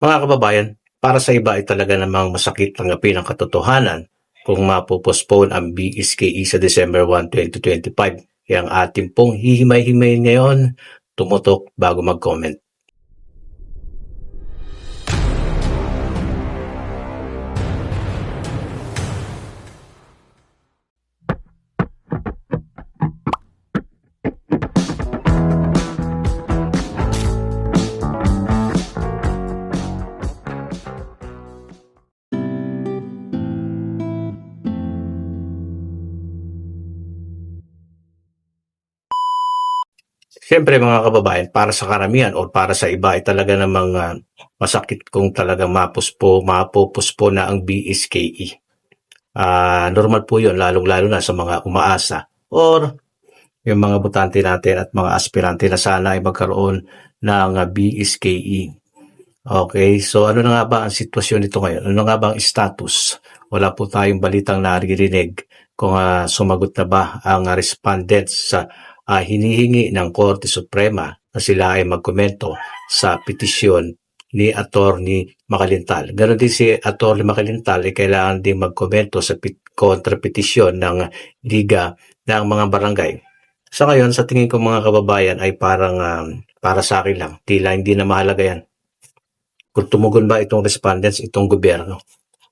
Mga kababayan, para sa iba ay talaga namang masakit tanggapin ang katotohanan kung mapopostpone ang BSKE sa December 1, 2025. Kaya ang ating pong hihimay-himay ngayon, tumutok bago mag-comment. Siyempre mga kababayan, para sa karamihan o para sa iba ay talaga namang ah, masakit kung talagang mapuspo, mapupuspo na ang BSKE. Ah, normal po yun, lalong-lalo na sa mga umaasa or yung mga butante natin at mga aspirante na sana ay magkaroon ng ah, BSKE. Okay, so ano na nga ba ang sitwasyon nito ngayon? Ano nga ba ang status? Wala po tayong balitang naririnig kung ah, sumagot na ba ang respondents sa ah, hinihingi ng Korte Suprema na sila ay magkomento sa petisyon ni Attorney Makalintal. Ganon din si Attorney Makalintal ay kailangan din magkomento sa kontrapetisyon ng Liga ng mga barangay. Sa ngayon, sa tingin ko mga kababayan ay parang ah, para sa akin lang. Tila hindi na mahalaga yan. Kung tumugon ba itong respondents, itong gobyerno.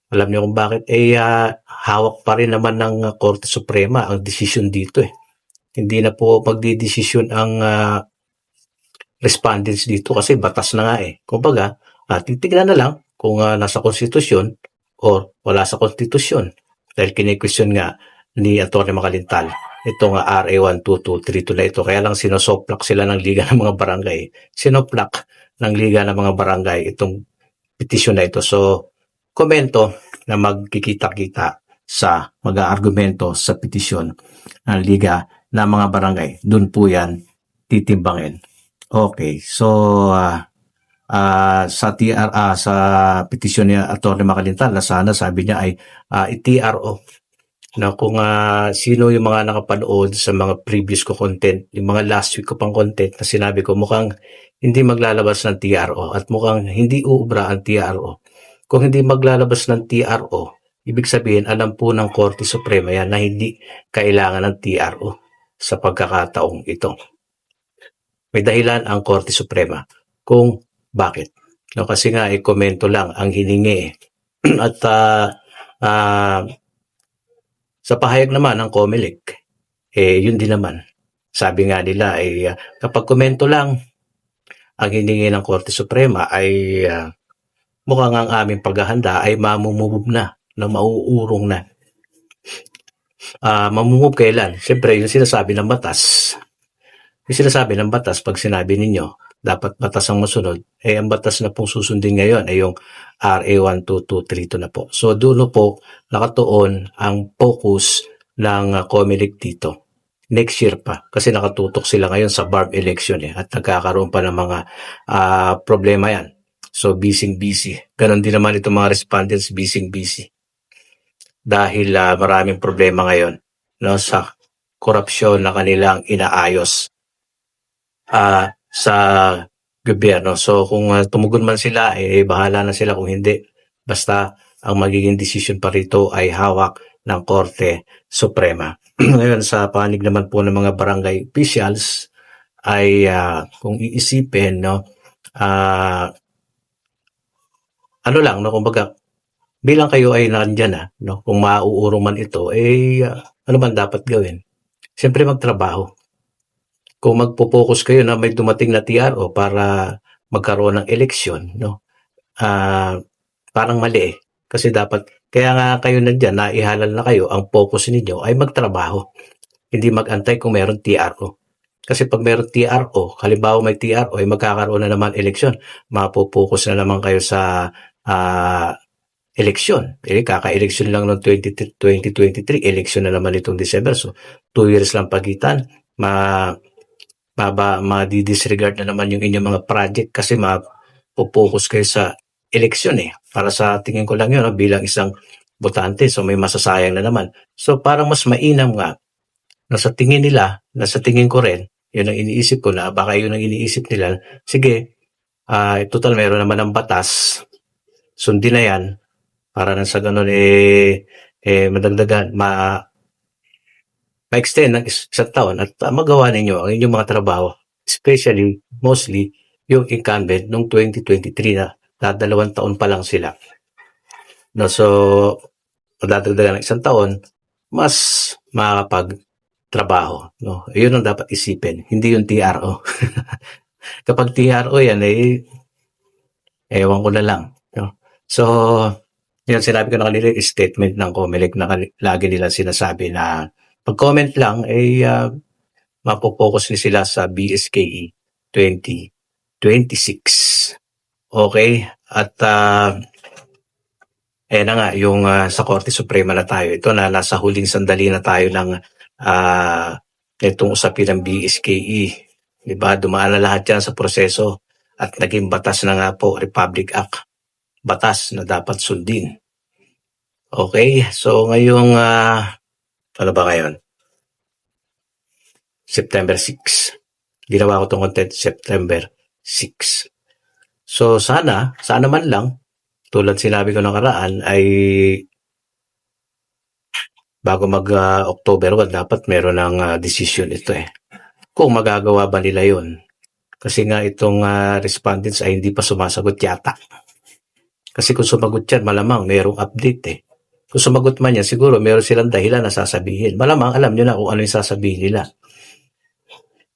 Alam niyo kung bakit? Eh, ah, hawak pa rin naman ng Korte Suprema ang desisyon dito eh. Hindi na po magdidesisyon ang ah, respondents dito kasi batas na nga eh. Kumbaga, ah, titignan na lang kung ah, nasa konstitusyon o wala sa konstitusyon. Dahil kine-question nga ni Atty. Makalintal itong ah, RA 12232 na ito. Kaya lang sinosoplak sila ng Liga ng mga Barangay. Sinoplak ng Liga ng mga Barangay itong petisyon na ito. So, komento na magkikita-kita sa mag-aargumento sa petisyon ng Liga ng mga Barangay. Doon po yan titimbangin. Okay, so ah, ah, sa TR ah, sa petisyon ni Atty. Makalintal na sana sabi niya ay ah, i-TRO na kung ah, sino yung mga nakapanood sa mga previous ko content, yung mga last week ko pang content na sinabi ko mukhang hindi maglalabas ng TRO at mukhang hindi uubra ang TRO. Kung hindi maglalabas ng TRO, ibig sabihin alam po ng Korte Suprema yan na hindi kailangan ng TRO sa pagkakataong ito. May dahilan ang Korte Suprema kung bakit. No, kasi nga, eh, komento lang ang hiningi. eh. At ah, ah, sa pahayag naman ng COMELEC, eh, yun din naman. Sabi nga nila, ah, kapag komento lang ang hiningi ng Korte Suprema ay ah, mukhang ang aming paghahanda ay mamumove na, na mauurong na. Ah, mamumove kailan? Siyempre, yung sinasabi ng batas, yung sinasabi ng batas, pag sinabi ninyo, dapat batas ang masunod, eh ang batas na pong susundin ngayon ay yung RA 12232 na po. So doon po nakatuon ang focus ng uh, COMELEC dito. Next year pa. Kasi nakatutok sila ngayon sa BARB election eh. At nagkakaroon pa ng mga ah, problema yan. So busy-busy. Ganon din naman itong mga respondents, busy-busy. Dahil ah, maraming problema ngayon no, sa korupsyon na kanilang inaayos ah, sa gobyerno. So kung ah, tumugon man sila, eh bahala na sila kung hindi. Basta ang magiging decision pa rito ay hawak ng Korte Suprema. Ngayon sa panig naman po ng mga barangay officials ay ah, kung iisipin no ah, ano lang no kumbaga bilang kayo ay nandiyan na no kung mauurong man ito eh ah, ano man dapat gawin siyempre magtrabaho kung magpo-focus kayo na may dumating na TRO para magkaroon ng eleksyon, no? Ah, parang mali eh. Kasi dapat, kaya nga kayo nandiyan, naihalal na kayo, ang focus ninyo ay magtrabaho. Hindi magantay kung meron TRO. Kasi pag meron TRO, halimbawa may TRO, ay magkakaroon na naman eleksyon. Mapopokus na naman kayo sa ah, eleksyon. Eh, kaka-eleksyon lang noong 20, 2023, eleksyon na naman itong December. So, two years lang pagitan. Ma, maba, ma-disregard na naman yung inyong mga project kasi ma-focus kayo sa eleksyon eh. Para sa tingin ko lang yun, no, bilang isang botante, so may masasayang na naman. So parang mas mainam nga na sa tingin nila, na sa tingin ko rin, yun ang iniisip ko na baka yun ang iniisip nila, sige, Ah, total meron naman ng batas. Sundin na 'yan para nang sa gano'n eh eh madagdagan ma ma-extend ng is isang taon at ah, magawa ninyo ang inyong mga trabaho. Especially, mostly, yung incumbent nung 2023 na dadalawang taon pa lang sila. No, so, madadagdagan ng isang taon, mas makakapagtrabaho. No? Yun ang dapat isipin, hindi yung TRO. Kapag TRO yan, eh, ewan ko na lang. No? So, yun, sinabi ko na kanila, yung statement ng COMELEC na lagi nila sinasabi na pag-comment lang, eh, uh, mapopokus ni sila sa BSKE 2026. Okay? At, uh, eh na nga, yung ah, sa Korte Suprema na tayo, ito na, nasa huling sandali na tayo ng ah, itong usapin ng BSKE. Diba? Dumaan na lahat yan sa proseso at naging batas na nga po, Republic Act. Batas na dapat sundin. Okay? So, ngayong, ah, ano ba ngayon? September 6. Ginawa ko itong content September 6. So, sana, sana man lang, tulad sinabi ko nakaraan, ay bago mag-October 1, dapat meron ng ah, decision ito eh. Kung magagawa ba nila yon Kasi nga itong ah, respondents ay hindi pa sumasagot yata. Kasi kung sumagot yan, malamang merong update eh. Kung sumagot man yan, siguro meron silang dahilan na sasabihin. Malamang alam nyo na kung ano yung sasabihin nila.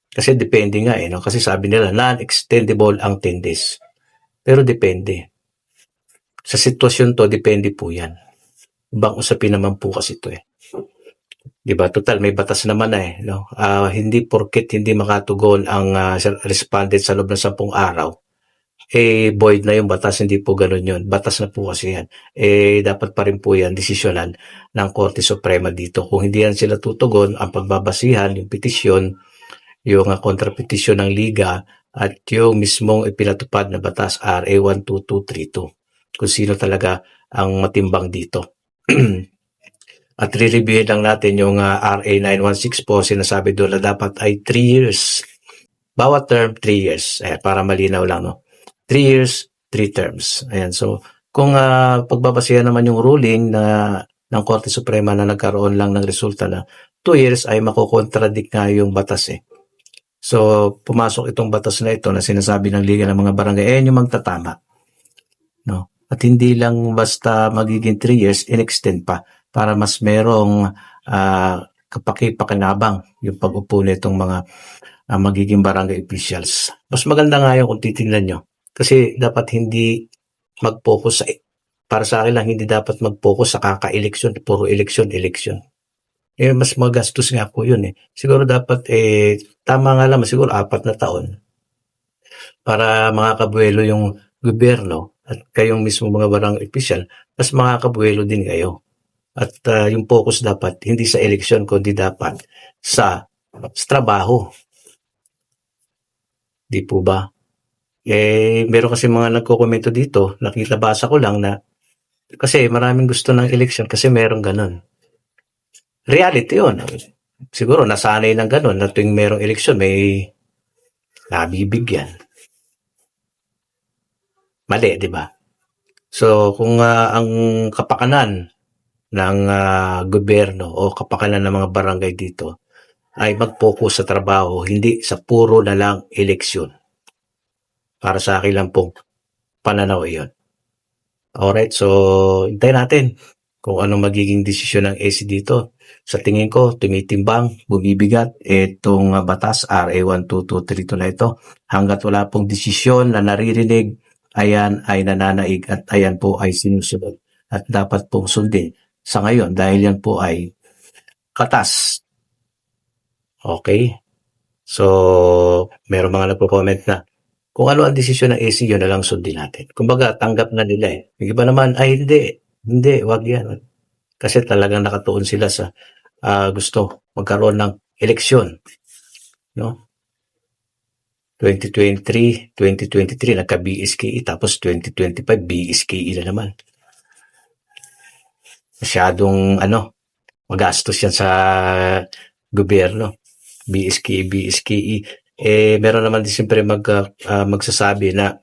Kasi depende nga eh. No? Kasi sabi nila, non-extendable ang 10 days. Pero depende. Sa sitwasyon to, depende po yan. Ibang usapin naman po kasi ito eh. Di ba? Total, may batas naman na eh. No? Ah, hindi porket hindi makatugon ang ah, respondent sa loob ng 10 araw, eh void na yung batas, hindi po ganun yun. Batas na po kasi yan. Eh dapat pa rin po yan desisyonan ng Korte Suprema dito. Kung hindi yan sila tutugon, ang pagbabasihan, yung petisyon, yung uh, kontrapetisyon ng Liga at yung mismong ipinatupad na batas RA 12232 kung sino talaga ang matimbang dito. at re-reviewin lang natin yung uh, RA 916 po, sinasabi doon na dapat ay 3 years. Bawat term, 3 years. Eh, para malinaw lang, no? 3 years, 3 terms. Ayan, so kung uh, pagbabasihan naman yung ruling na ng Korte Suprema na nagkaroon lang ng resulta na 2 years ay makokontradict nga yung batas eh. So, pumasok itong batas na ito na sinasabi ng Liga ng mga Barangay, eh, yung magtatama. No? At hindi lang basta magiging 3 years, in-extend pa para mas merong uh, kapakipakinabang yung pag-upo nitong mga uh, magiging barangay officials. Mas maganda nga yung kung titingnan nyo. Kasi dapat hindi mag-focus sa, para sa akin lang, hindi dapat mag-focus sa kaka-eleksyon, puro eleksyon, eleksyon eh mas magastos nga po yun eh. Siguro dapat eh tama nga lang siguro apat na taon para makakabuelo yung gobyerno at kayong mismo mga barang official, mas makakabuelo din kayo. At uh, yung focus dapat hindi sa eleksyon kundi dapat sa, sa trabaho. Di po ba? Eh, meron kasi mga nagko-komento dito, nakita basa ko lang na kasi maraming gusto ng eleksyon kasi meron ganun reality yun. Siguro nasanay ng ganun na tuwing merong eleksyon may nabibigyan. Mali, di ba? So, kung uh, ang kapakanan ng uh, gobyerno o kapakanan ng mga barangay dito ay mag-focus sa trabaho, hindi sa puro na lang eleksyon. Para sa akin lang pong pananaw iyon. Alright, so hintayin natin kung anong magiging desisyon ng AC dito. Sa tingin ko, tumitimbang, bumibigat itong batas RA 12232 na ito. Hanggat wala pong desisyon na naririnig, ayan ay nananaig at ayan po ay sinusunod. At dapat pong sundin sa ngayon dahil yan po ay katas. Okay? So, meron mga nagpo-comment na kung ano ang desisyon ng AC, yun na lang sundin natin. Kumbaga, tanggap na nila eh. Yung iba naman, ay hindi, hindi, wag yan. Kasi talagang nakatuon sila sa uh, gusto magkaroon ng eleksyon. No? 2023, 2023 nagka-BSKE tapos 2025 BSKE na naman. Masyadong ano, magastos yan sa gobyerno. BSKE, BSKE. Eh, meron naman din siyempre mag, uh, magsasabi na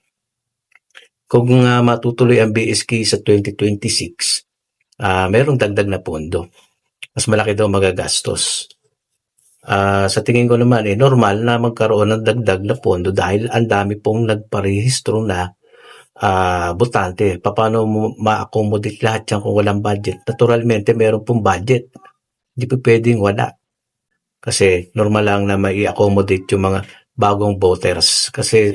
kung ah, matutuloy ang BSK sa 2026, ah merong dagdag na pondo. Mas malaki daw magagastos. Ah, sa tingin ko naman, eh, normal na magkaroon ng dagdag na pondo dahil ang dami pong nagparehistro na ah, botante. Paano mo ma-accommodate lahat yan kung walang budget? Naturalmente, meron pong budget. Hindi po pwedeng wala. Kasi normal lang na mai-accommodate yung mga bagong voters. Kasi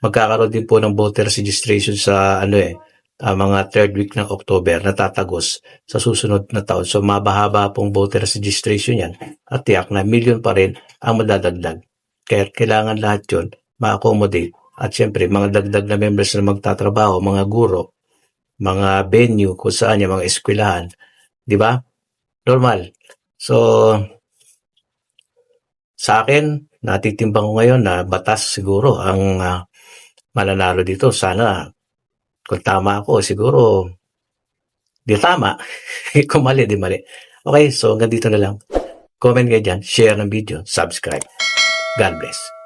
magkakaroon din po ng voters registration sa ano eh, ah, mga third week ng October na tatagos sa susunod na taon. So mabahaba pong voters registration yan at tiyak na million pa rin ang madadagdag. Kaya kailangan lahat yun ma-accommodate. At syempre, mga dagdag na members na magtatrabaho, mga guro, mga venue, kung saan yung mga eskwelahan. Di ba? Normal. So, sa akin, natitimbang ko ngayon na batas siguro ang ah, mananalo dito. Sana, kung tama ako, siguro, di tama. kung mali, di mali. Okay, so hanggang dito na lang. Comment kayo dyan, share ng video, subscribe. God bless.